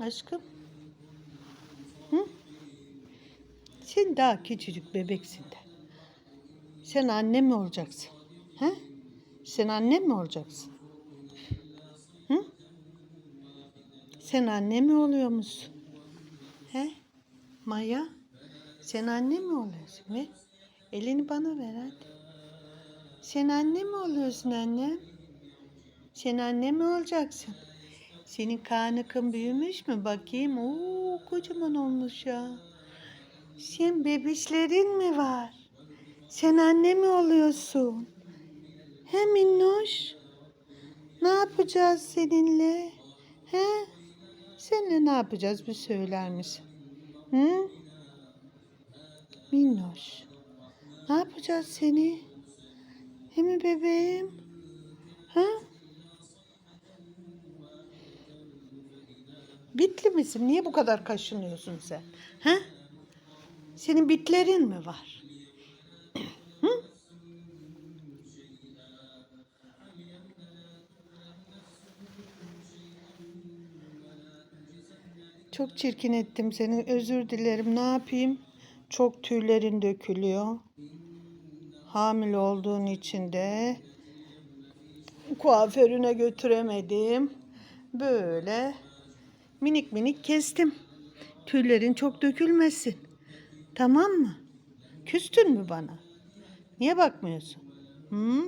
Aşkım. Hı? Sen daha küçücük bebeksin de. Sen anne mi olacaksın? He? Sen anne mi olacaksın? Hı? Sen anne mi oluyor musun? He? Maya? Sen anne mi oluyorsun? Ver. Elini bana ver hadi. Sen anne mi oluyorsun annem? Sen anne mi olacaksın? Senin karnın büyümüş mü? Bakayım. Oo, kocaman olmuş ya. Sen bebişlerin mi var? Sen anne mi oluyorsun? He minnoş? Ne yapacağız seninle? He? Seninle ne yapacağız bir söyler misin? Hı? Minnoş. Ne yapacağız seni? He mi bebeğim? Ha? Bitli misin? Niye bu kadar kaşınıyorsun sen? Ha? Senin bitlerin mi var? Hı? Çok çirkin ettim seni. Özür dilerim. Ne yapayım? Çok tüylerin dökülüyor. Hamile olduğun için de kuaförüne götüremedim. Böyle minik minik kestim. Tüylerin çok dökülmesin. Tamam mı? Küstün mü bana? Niye bakmıyorsun? Hı?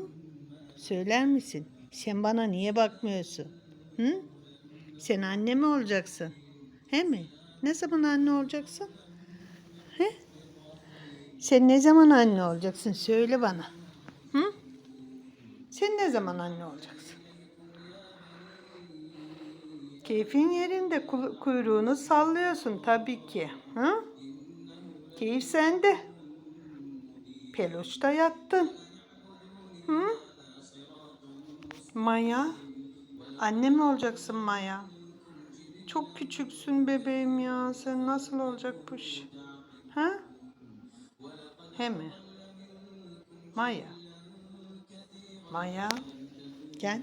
Söyler misin? Sen bana niye bakmıyorsun? Hı? Sen anne mi olacaksın? He mi? Ne zaman anne olacaksın? He? Sen ne zaman anne olacaksın? Söyle bana. Hı? Sen ne zaman anne olacaksın? Keyfin yerinde ku- kuyruğunu sallıyorsun tabii ki. Hı? Keyif sende. Peluşta yattın. Hı? Maya. Anne mi olacaksın Maya? Çok küçüksün bebeğim ya. Sen nasıl olacak bu iş? Ha? He mi? Maya. Maya. Gel.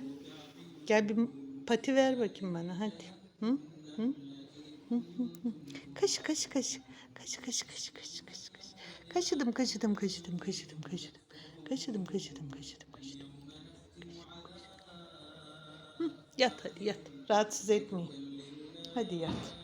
Gel bir pati ver bakayım bana hadi. Hı? Hı? Kaşı kaşı kaşı. Kaşı kaşı kaşı kaşı kaşı kaşı. Kaşıdım kaşıdım kaşıdım kaşıdım kaşıdım. Kaşıdım kaşıdım kaşıdım kaşıdım. Yat hadi yat. Rahatsız etmeyin. Hadi yat.